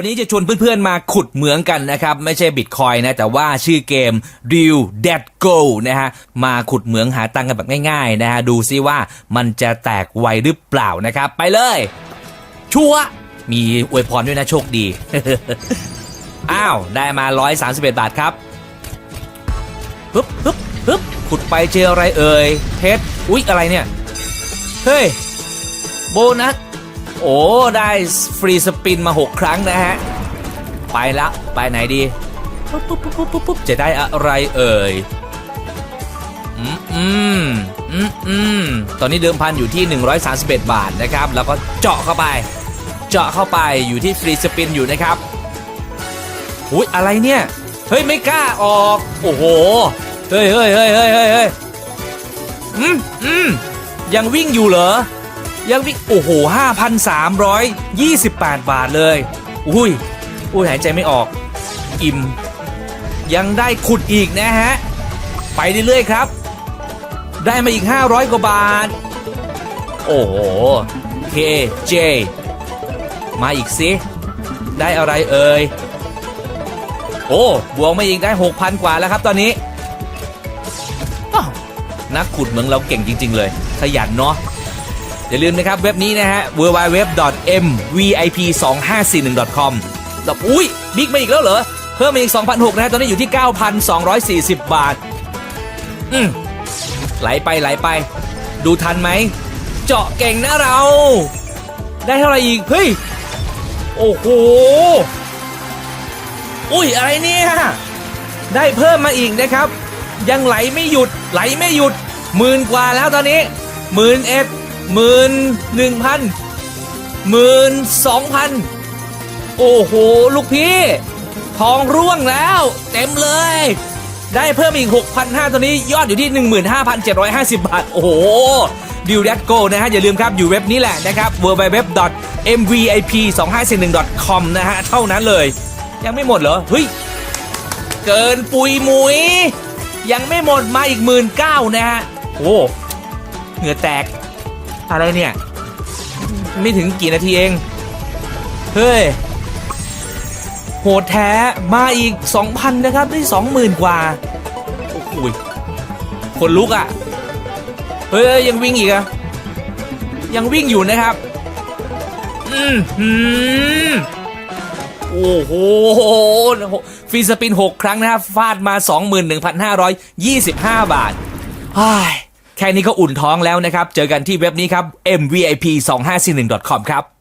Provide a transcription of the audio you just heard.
วันนี้จะชวนเพื่อนๆมาขุดเหมืองกันนะครับ ไม่ใช่บิตคอยนะ แต่ว่าชื่อเกม Real Dead Go นะฮะมาขุดเหมืองหาตังค์กันแบบง่ายๆนะฮะดูซิว่ามันจะแตกไวหรือเปล่านะครับ ไปเลย ชัวมีอวยพรด้วยนะโชคดี อ้าว ได้มา 131 บาทครับฮึบฮึบฮึบขุดไปเจออะไรเอ่ยเพชรอุ๊ย อะไรเนี่ย เฮ้ย โบนัส โอ้ได้ฟรีสปินมา 6 ครั้งนะฮะ ไปละ ไปไหนดีปุ๊บปุ๊บปุ๊บปุ๊บปุ๊บจะได้อะไรเอ่ย อืมอืมอืมอืมตอนนี้เดิมพันอยู่ที่ 131 บาทนะครับ แล้วก็เจาะเข้าไป เจาะเข้าไปอยู่ที่ฟรีสปินอยู่นะครับอุ้ยอะไรเนี่ย เฮ้ย ไม่กล้าออก โอ้โห เฮ้ยเฮ้ยเฮ้ยเฮ้ยเฮ้ยเฮ้ยอืมอืมยังวิ่งอยู่เหรอ ยังวิโอ้โห 5,328 บาทเลย อุ้ย อุ้ยหายใจไม่ออก อิ่ม ยังได้ขุดอีกนะฮะ ไปเรื่อยๆครับ ได้มาอีก 500 กว่าบาท โอ้โหเคเจมาอีกสิ ได้อะไรเอ่ย โอ้ บวกมาอีกได้ 6,000 กว่าแล้วครับตอนนี้อ้าวนักขุดเหมืองเราเก่งจริง ๆ เลย ขยันเนาะ อย่าลืมนะครับเว็บนี้นะฮะ www.mvip2541.com แล้วอุ้ยบิ๊กมาอีกแล้วเหรอ เพิ่มมาอีก 2,600นะฮะตอนนี้อยู่ที่ 9,240 บาท อืมไหลไปไหลไป ดูทันไหม เจาะเก่งนะเรา ได้เท่าไหร่อีก เฮ้ย โอ้โห อุ้ยอะไรเนี่ย ได้เพิ่มมาอีกนะครับ ยังไหลไม่หยุดไหลไม่หยุดหมื่นกว่าแล้วตอนนี้หมื่นเอ็ด หมื่นหนึ่งพันหมื่นสองพันโอ้โห ลูกพี่ ทองร่วงแล้ว เต็มเลย ได้เพิ่มอีก 6,500ตอนนี้ยอดอยู่ที่ 15,750 บาท โอ้โหดิวดัตโกนะฮะ อย่าลืมครับ อยู่เว็บนี้แหละนะครับ www.mvip2541.com นะฮะ เท่านั้นเลย ยังไม่หมดเหรอ เฮ้ย เกินปุยมุย ยังไม่หมดมาอีกหมื่นเก้านะฮะ โอ้เหงื่อแตก อะไรเนี่ย ไม่ถึงกี่นาทีเอง เฮ้ย โหดแท้มาอีก 2,000 นะครับ ได้ 20,000 กว่า โอ้โหยคนลุกอะ่ะ เฮ้ย ยังวิ่งอีกอะยังวิ่งอยู่นะครับ อืมหืมโอ้โหฟรีสปิน 6 ครั้งนะครับฟาดมา 21,525 บาทอ้าย แค่นี้ก็อุ่นท้องแล้วนะครับ เจอกันที่เว็บนี้ครับ mvip2541.com ครับ